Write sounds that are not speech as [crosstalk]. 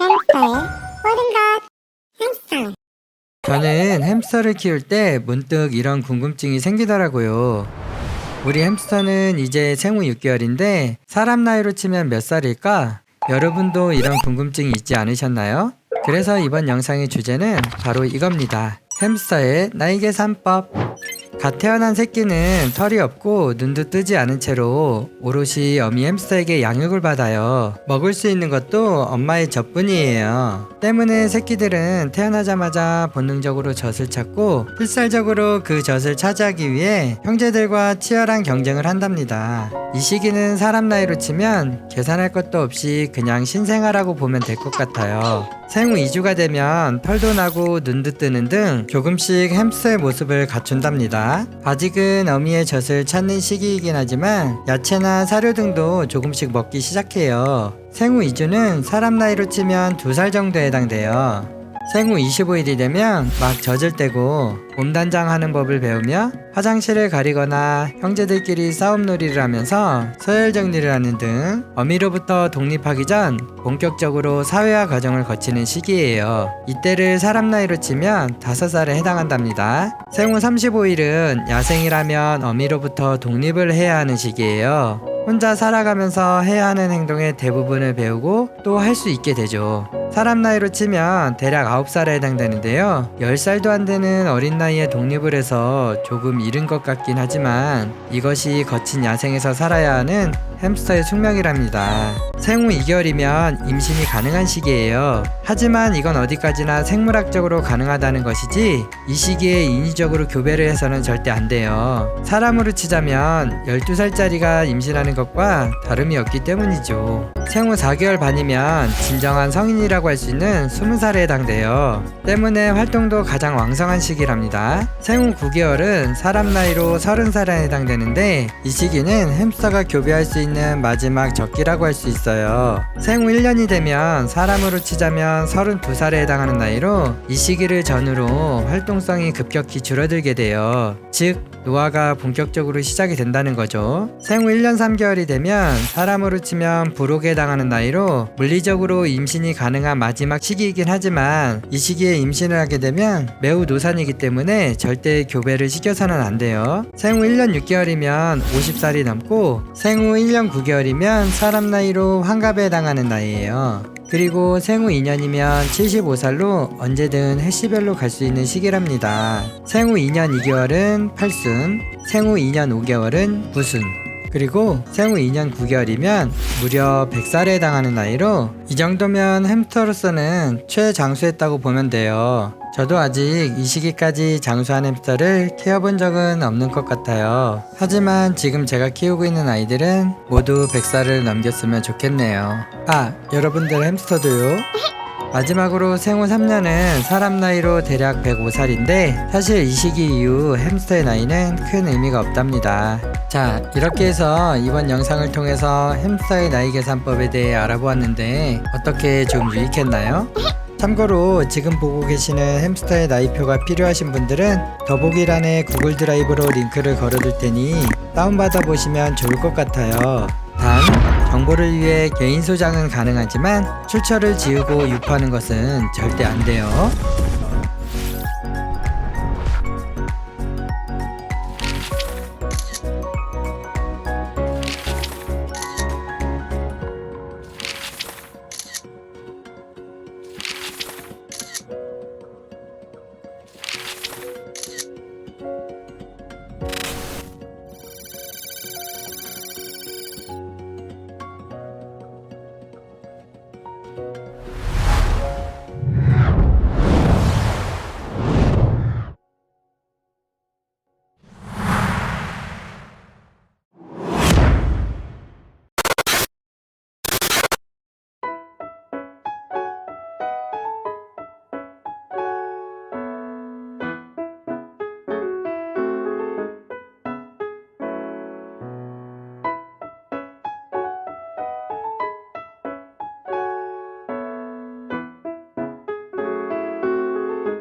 햄스터의 모든 것 햄스터 저는 햄스터를 키울 때 문득 이런 궁금증이 생기더라고요. 우리 햄스터는 이제 생후 6개월인데 사람 나이로 치면 몇 살일까? 여러분도 이런 궁금증이 있지 않으셨나요? 그래서 이번 영상의 주제는 바로 이겁니다. 햄스터의 나이 계산법. 갓 태어난 새끼는 털이 없고 눈도 뜨지 않은 채로 오롯이 어미 햄스터에게 양육을 받아요. 먹을 수 있는 것도 엄마의 젖뿐이에요. 때문에 새끼들은 태어나자마자 본능적으로 젖을 찾고 필살적으로 그 젖을 차지하기 위해 형제들과 치열한 경쟁을 한답니다. 이 시기는 사람 나이로 치면 계산할 것도 없이 그냥 신생아라고 보면 될 것 같아요. 생후 2주가 되면 털도 나고 눈도 뜨는 등 조금씩 햄스터의 모습을 갖춘답니다. 아직은 어미의 젖을 찾는 시기이긴 하지만 야채나 사료 등도 조금씩 먹기 시작해요. 생후 2주는 사람 나이로 치면 2살 정도에 해당돼요. 생후 25일이 되면 막 젖을 떼고 몸단장 하는 법을 배우며 화장실을 가리거나 형제들끼리 싸움놀이를 하면서 서열 정리를 하는 등 어미로부터 독립하기 전 본격적으로 사회화 과정을 거치는 시기예요. 이때를 사람 나이로 치면 5살에 해당한답니다. 생후 35일은 야생이라면 어미로부터 독립을 해야 하는 시기예요. 혼자 살아가면서 해야 하는 행동의 대부분을 배우고 또 할 수 있게 되죠. 사람 나이로 치면 대략 9살에 해당되는데요. 10살도 안 되는 어린 나이에 독립을 해서 조금 이른 것 같긴 하지만 이것이 거친 야생에서 살아야 하는 햄스터의 숙명이랍니다. 생후 2개월이면 임신이 가능한 시기예요. 하지만 이건 어디까지나 생물학적으로 가능하다는 것이지 이 시기에 인위적으로 교배를 해서는 절대 안 돼요. 사람으로 치자면 12살짜리가 임신하는 것과 다름이 없기 때문이죠. 생후 4개월 반이면 진정한 성인이라고 할 수 있는 20살에 해당돼요. 때문에 활동도 가장 왕성한 시기랍니다. 생후 9개월은 사람 나이로 30살에 해당되는데 이 시기는 햄스터가 교배할 수 있는 마지막 적기라고 할 수 있어요. 생후 1년이 되면 사람으로 치자면 32살에 해당하는 나이로 이 시기를 전후로 활동성이 급격히 줄어들게 돼요. 즉, 노화가 본격적으로 시작이 된다는 거죠. 생후 1년 3개월이 되면 사람으로 치면 부록에 해당하는 나이로 물리적으로 임신이 가능한 마지막 시기이긴 하지만 이 시기에 임신을 하게 되면 매우 노산이기 때문에 절대 교배를 시켜서는 안 돼요. 생후 1년 6개월이면 50살이 넘고 생후 1년 9개월이면 사람 나이로 환갑에 해당하는 나이예요. 그리고 생후 2년이면 75살로 언제든 해시별로 갈 수 있는 시기랍니다. 생후 2년 2개월은 팔순, 생후 2년 5개월은 구순, 그리고 생후 2년 9개월이면 무려 100살에 해당하는 나이로 이 정도면 햄스터로서는 최장수했다고 보면 돼요. 저도 아직 이 시기까지 장수한 햄스터를 키워본 적은 없는 것 같아요. 하지만 지금 제가 키우고 있는 아이들은 모두 100살을 넘겼으면 좋겠네요. 아, 여러분들 햄스터도요? [laughs] 마지막으로 생후 3년은 사람 나이로 대략 105살인데 사실 이 시기 이후 햄스터의 나이는 큰 의미가 없답니다. 자, 이렇게 해서 이번 영상을 통해서 햄스터의 나이 계산법에 대해 알아보았는데 어떻게 좀 유익했나요? 참고로 지금 보고 계시는 햄스터의 나이표가 필요하신 분들은 더보기란에 구글 드라이브로 링크를 걸어둘 테니 다운받아 보시면 좋을 것 같아요. 단, 정보를 위해 개인 소장은 가능하지만 출처를 지우고 유포하는 것은 절대 안 돼요. Bye.